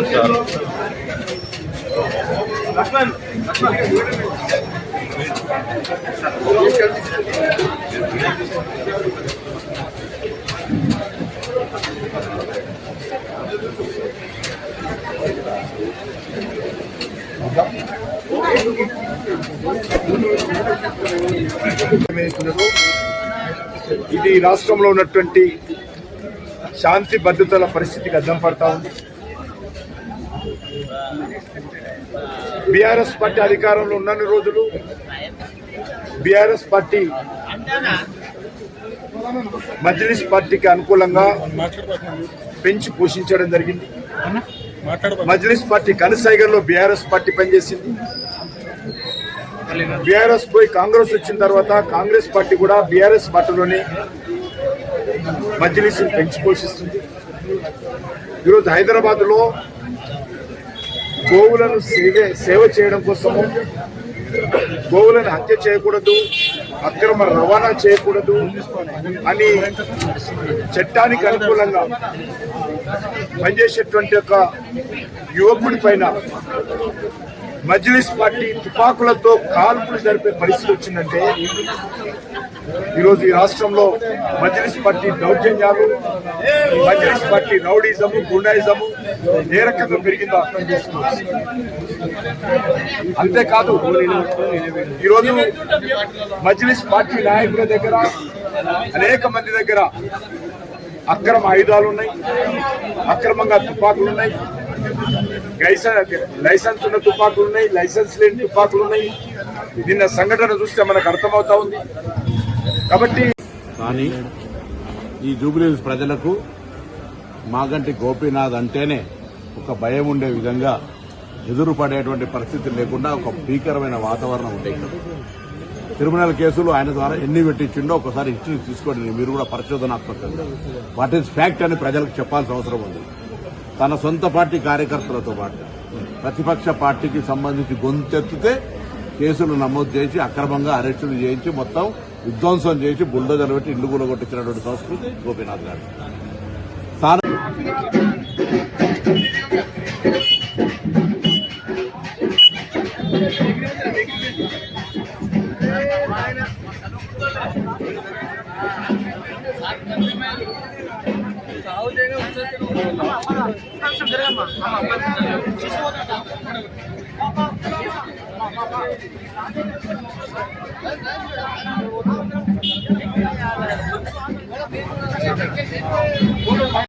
ఏమవుతున్నదో ఇది రాష్ట్రంలో ఉన్నటువంటి శాంతి భద్రతల పరిస్థితికి అద్దం పడతా ఉంది. బీఆర్ఎస్ పార్టీ అధికారంలో ఉన్నన్ని రోజులు బీఆర్ఎస్ పార్టీ మజ్లిస్ పార్టీకి అనుకూలంగా పెంచి పోషించడం జరిగింది. మజ్లిస్ పార్టీ కనసాగర్లో బీఆర్ఎస్ పార్టీ పనిచేసింది. బీఆర్ఎస్ పోయి కాంగ్రెస్ వచ్చిన తర్వాత కాంగ్రెస్ పార్టీ కూడా బీఆర్ఎస్ పార్టీలోనే మజ్లిస్ పెంచి పోషిస్తుంది. ఈరోజు హైదరాబాద్లో గోవులను సేవ సేవ చేయడం కోసము గోవులను హత్య చేయకూడదు అక్రమ రవాణా చేయకూడదు అని చట్టానికి అనుకూలంగా పనిచేసేటువంటి ఒక యువకుడి పైన మజ్లిస్ పార్టీ తుపాకులతో కాల్పులు జరిపే పరిస్థితి వచ్చిందంటే ఈరోజు ఈ రాష్ట్రంలో మజ్లిస్ పార్టీ దౌర్జన్యాలు మజ్లిస్ పార్టీ రౌడీజము గుండాయిజము ఏ రకంగా పెరిగిందో అర్థం చేసుకోవచ్చు. అంతేకాదు ఈరోజు మజ్లిస్ పార్టీ నాయకుల దగ్గర అనేక మంది దగ్గర అక్రమ ఆయుధాలు ఉన్నాయి అక్రమంగా తుపాకులు ఉన్నాయి. లైసెన్స్ లైసెన్స్ ఉన్న తుపాకులు ఉన్నాయి లైసెన్స్ లేని తుపాకులు ఉన్నాయి. నిన్న సంఘటన చూస్తే మనకు అర్థమవుతా ఉంది. కాబట్టి కానీ ఈ జూబిలీస్ ప్రజలకు మాగంటి గోపీనాథ్ అంటేనే ఒక భయం ఉండే విధంగా ఎదురుపడేటువంటి పరిస్థితి లేకుండా ఒక భీకరమైన వాతావరణం ఉండే ఇక్కడ. క్రిమినల్ కేసులు ఆయన ద్వారా ఎన్ని పెట్టించిండో ఒకసారి హిస్టరీ తీసుకోండి మీరు కూడా పరిశోధనాత్మకంగా. వాట్ ఈస్ ఫ్యాక్ట్ అని ప్రజలకు చెప్పాల్సిన అవసరం ఉంది. తన సొంత పార్టీ కార్యకర్తలతో పాటు ప్రతిపక్ష పార్టీకి సంబంధించి గొంతెత్తితే కేసులు నమోదు చేసి అక్రమంగా అరెస్టులు చేయించి మొత్తం విధ్వంసం చేసి బుల్డోజర్ పెట్టి ఇల్లు కూలగొట్టించినటువంటి సంస్కృతి గోపీనాథ్ గారు. తాను 아우